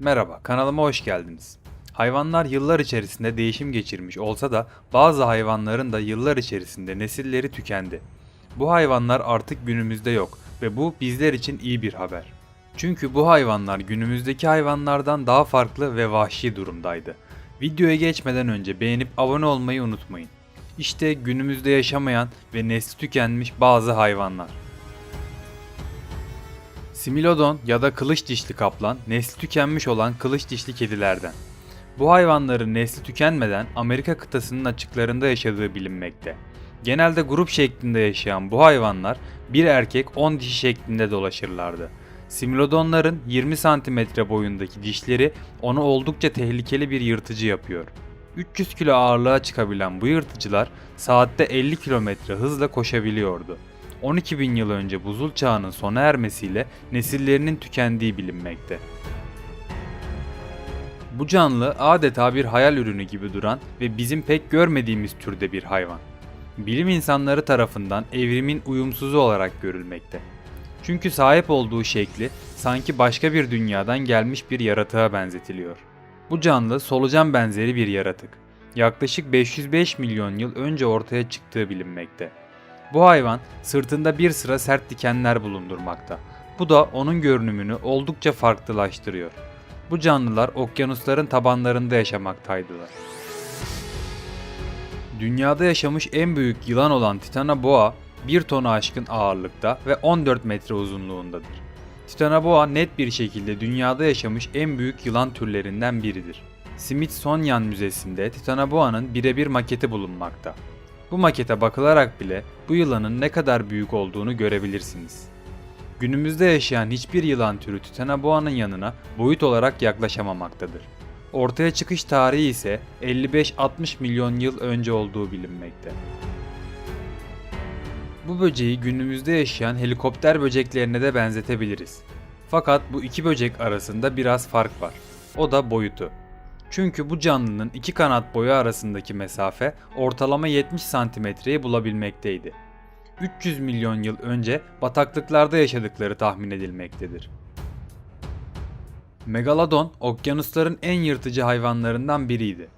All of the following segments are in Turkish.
Merhaba, kanalıma hoş geldiniz. Hayvanlar yıllar içerisinde değişim geçirmiş olsa da bazı hayvanların da yıllar içerisinde nesilleri tükendi. Bu hayvanlar artık günümüzde yok ve bu bizler için iyi bir haber. Çünkü bu hayvanlar günümüzdeki hayvanlardan daha farklı ve vahşi durumdaydı. Videoya geçmeden önce beğenip abone olmayı unutmayın. İşte günümüzde yaşamayan ve nesli tükenmiş bazı hayvanlar. Similodon ya da kılıç dişli kaplan nesli tükenmiş olan kılıç dişli kedilerden. Bu hayvanların nesli tükenmeden Amerika kıtasının açıklarında yaşadığı bilinmekte. Genelde grup şeklinde yaşayan bu hayvanlar bir erkek 10 dişi şeklinde dolaşırlardı. Similodonların 20 cm boyundaki dişleri onu oldukça tehlikeli bir yırtıcı yapıyor. 300 kilo ağırlığa çıkabilen bu yırtıcılar saatte 50 km hızla koşabiliyordu. 12 bin yıl önce buzul çağının sona ermesiyle nesillerinin tükendiği bilinmekte. Bu canlı adeta bir hayal ürünü gibi duran ve bizim pek görmediğimiz türde bir hayvan. Bilim insanları tarafından evrimin uyumsuzu olarak görülmekte. Çünkü sahip olduğu şekli sanki başka bir dünyadan gelmiş bir yaratığa benzetiliyor. Bu canlı solucan benzeri bir yaratık. Yaklaşık 505 milyon yıl önce ortaya çıktığı bilinmekte. Bu hayvan sırtında bir sıra sert dikenler bulundurmakta. Bu da onun görünümünü oldukça farklılaştırıyor. Bu canlılar okyanusların tabanlarında yaşamaktaydılar. Dünyada yaşamış en büyük yılan olan Titanoboa 1 tonu aşkın ağırlıkta ve 14 metre uzunluğundadır. Titanoboa net bir şekilde dünyada yaşamış en büyük yılan türlerinden biridir. Smithsonian Müzesi'nde Titanoboa'nın birebir maketi bulunmakta. Bu makete bakılarak bile bu yılanın ne kadar büyük olduğunu görebilirsiniz. Günümüzde yaşayan hiçbir yılan türü Titanoboa'nın yanına boyut olarak yaklaşamamaktadır. Ortaya çıkış tarihi ise 55-60 milyon yıl önce olduğu bilinmekte. Bu böceği günümüzde yaşayan helikopter böceklerine de benzetebiliriz. Fakat bu iki böcek arasında biraz fark var. O da boyutu. Çünkü bu canlının iki kanat boyu arasındaki mesafe ortalama 70 santimetreyi bulabilmekteydi. 300 milyon yıl önce bataklıklarda yaşadıkları tahmin edilmektedir. Megalodon okyanusların en yırtıcı hayvanlarından biriydi.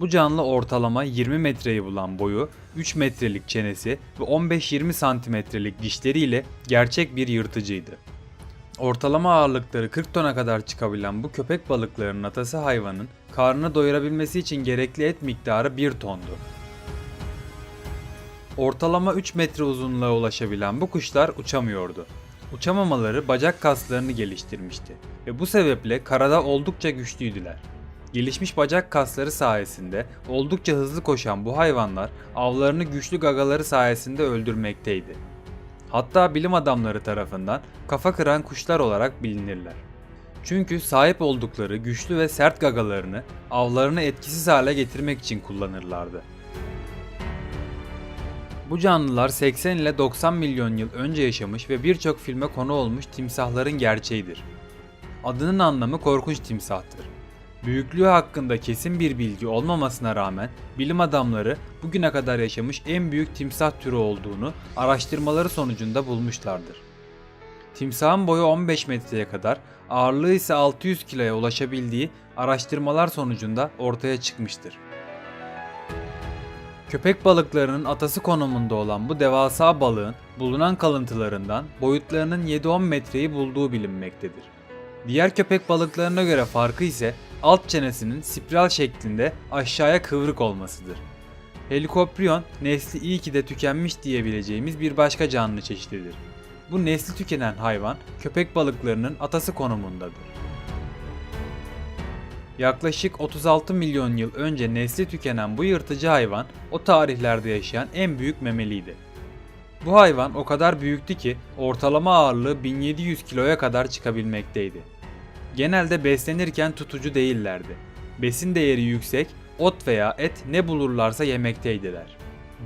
Bu canlı ortalama 20 metreyi bulan boyu, 3 metrelik çenesi ve 15-20 santimetrelik dişleriyle gerçek bir yırtıcıydı. Ortalama ağırlıkları 40 tona kadar çıkabilen bu köpek balıklarının atası hayvanın karnını doyurabilmesi için gerekli et miktarı 1 tondu. Ortalama 3 metre uzunluğa ulaşabilen bu kuşlar uçamıyordu. Uçamamaları bacak kaslarını geliştirmişti ve bu sebeple karada oldukça güçlüydüler. Gelişmiş bacak kasları sayesinde oldukça hızlı koşan bu hayvanlar avlarını güçlü gagaları sayesinde öldürmekteydi. Hatta bilim adamları tarafından kafa kıran kuşlar olarak bilinirler. Çünkü sahip oldukları güçlü ve sert gagalarını avlarını etkisiz hale getirmek için kullanırlardı. Bu canlılar 80 ile 90 milyon yıl önce yaşamış ve birçok filme konu olmuş timsahların gerçeğidir. Adının anlamı korkunç timsahtır. Büyüklüğü hakkında kesin bir bilgi olmamasına rağmen bilim adamları bugüne kadar yaşamış en büyük timsah türü olduğunu araştırmaları sonucunda bulmuşlardır. Timsahın boyu 15 metreye kadar, ağırlığı ise 600 kiloya ulaşabildiği araştırmalar sonucunda ortaya çıkmıştır. Köpek balıklarının atası konumunda olan bu devasa balığın bulunan kalıntılarından boyutlarının 7-10 metreyi bulduğu bilinmektedir. Diğer köpek balıklarına göre farkı ise alt çenesinin spiral şeklinde aşağıya kıvrık olmasıdır. Helikoprion nesli iyi ki de tükenmiş diyebileceğimiz bir başka canlı çeşididir. Bu nesli tükenen hayvan köpek balıklarının atası konumundadır. Yaklaşık 36 milyon yıl önce nesli tükenen bu yırtıcı hayvan o tarihlerde yaşayan en büyük memeliydi. Bu hayvan o kadar büyüktü ki ortalama ağırlığı 1700 kiloya kadar çıkabilmekteydi. Genelde beslenirken tutucu değillerdi. Besin değeri yüksek, ot veya et ne bulurlarsa yemekteydiler.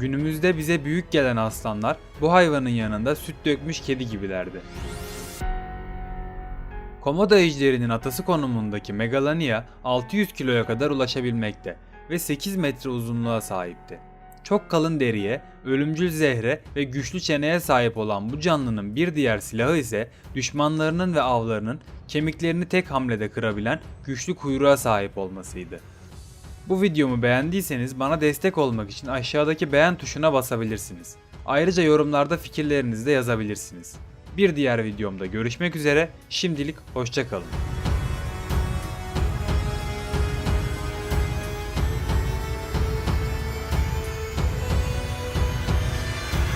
Günümüzde bize büyük gelen aslanlar bu hayvanın yanında süt dökmüş kedi gibilerdi. Komodo ejderinin atası konumundaki Megalania 600 kiloya kadar ulaşabilmekte ve 8 metre uzunluğa sahipti. Çok kalın deriye, ölümcül zehre ve güçlü çeneye sahip olan bu canlının bir diğer silahı ise düşmanlarının ve avlarının kemiklerini tek hamlede kırabilen güçlü kuyruğa sahip olmasıydı. Bu videomu beğendiyseniz bana destek olmak için aşağıdaki beğen tuşuna basabilirsiniz. Ayrıca yorumlarda fikirlerinizi de yazabilirsiniz. Bir diğer videomda görüşmek üzere, şimdilik hoşçakalın.